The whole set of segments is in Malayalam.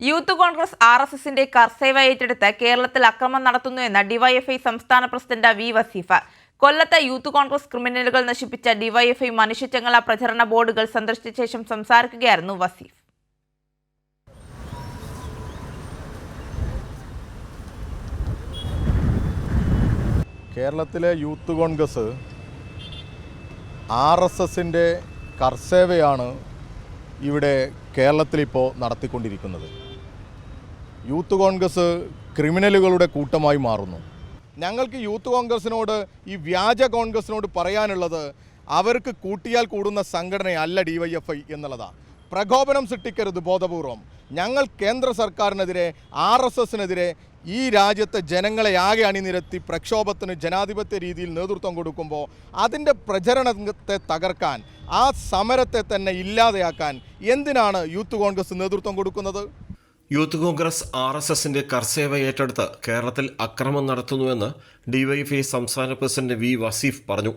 യൂത്ത് കോൺഗ്രസ് ആർ എസ് എസിന്റെ കർസേവ ഏറ്റെടുത്ത് കേരളത്തിൽ അക്രമം നടത്തുന്നുവെന്ന ഡിവൈഎഫ്ഐ സംസ്ഥാന പ്രസിഡന്റ് വി വസീഫ. കൊല്ലത്തെ യൂത്ത് കോൺഗ്രസ് ക്രിമിനലുകൾ നശിപ്പിച്ച ഡിവൈഎഫ്ഐ മനുഷ്യച്ചങ്ങല പ്രചരണ ബോർഡുകൾ സന്ദർശിച്ച ശേഷം സംസാരിക്കുകയായിരുന്നു വസീഫ്. കേരളത്തിലെ യൂത്ത് കോൺഗ്രസ് ആർ എസ് എസിന്റെ കർസേവയാണ് ഇവിടെ കേരളത്തിലിപ്പോൾ നടത്തിക്കൊണ്ടിരിക്കുന്നത്. യൂത്ത് കോൺഗ്രസ് ക്രിമിനലുകളുടെ കൂട്ടമായി മാറുന്നു. ഞങ്ങൾക്ക് യൂത്ത് കോൺഗ്രസിനോട് ഈ വ്യാജ കോൺഗ്രസിനോട് പറയാനുള്ളത് അവർക്ക് കൂട്ടിയാൽ കൂടുന്ന സംഘടനയല്ല ഡി വൈ എഫ് ഐ എന്നുള്ളതാണ് പ്രകോപനം സൃഷ്ടിക്കരുത് ബോധപൂർവം. ഞങ്ങൾ കേന്ദ്ര സർക്കാരിനെതിരെ ആർ എസ് എസിനെതിരെ ഈ രാജ്യത്തെ ജനങ്ങളെ ആകെ അണിനിരത്തി പ്രക്ഷോഭത്തിന് ജനാധിപത്യ രീതിയിൽ നേതൃത്വം കൊടുക്കുമ്പോൾ അതിന്റെ പ്രചരണത്തെ തകർക്കാൻ ആ സമരത്തെ തന്നെ ഇല്ലാതെയാക്കാൻ എന്തിനാണ് യൂത്ത് കോൺഗ്രസ് നേതൃത്വം കൊടുക്കുന്നത്? യൂത്ത് കോൺഗ്രസ് ആർ എസ് എസിന്റെ കർസേവ ഏറ്റെടുത്ത് കേരളത്തിൽ അക്രമം നടത്തുന്നുവെന്ന് ഡിവൈഎഫ്ഐ സംസ്ഥാന പ്രസിഡന്റ് വി വസീഫ് പറഞ്ഞു.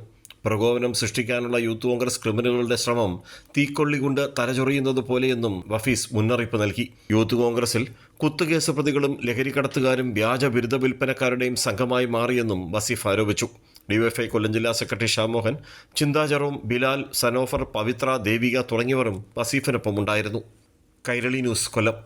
പ്രകോപനം സൃഷ്ടിക്കാനുള്ള യൂത്ത് കോൺഗ്രസ് ക്രിമിനലുകളുടെ ശ്രമം തീക്കൊള്ളി കൊണ്ട് തലചൊറിയുന്നത് പോലെയെന്നും വഫീസ് മുന്നറിയിപ്പ് നൽകി. യൂത്ത് കോൺഗ്രസിൽ കുത്തുകേസ് പ്രതികളും ലഹരിക്കടത്തുകാരും വ്യാജ ബിരുദ വിൽപ്പനക്കാരുടെയും സംഘമായി മാറിയെന്നും വസീഫ് ആരോപിച്ചു. ഡിവൈഎഫ്ഐ കൊല്ലം ജില്ലാ സെക്രട്ടറി ഷാമോഹൻ ചിന്താചറോം ബിലാൽ സനോഫർ പവിത്ര ദേവിക തുടങ്ങിയവരും വസീഫിനൊപ്പം ഉണ്ടായിരുന്നു കൈരളി ന്യൂസ് കൊല്ലം.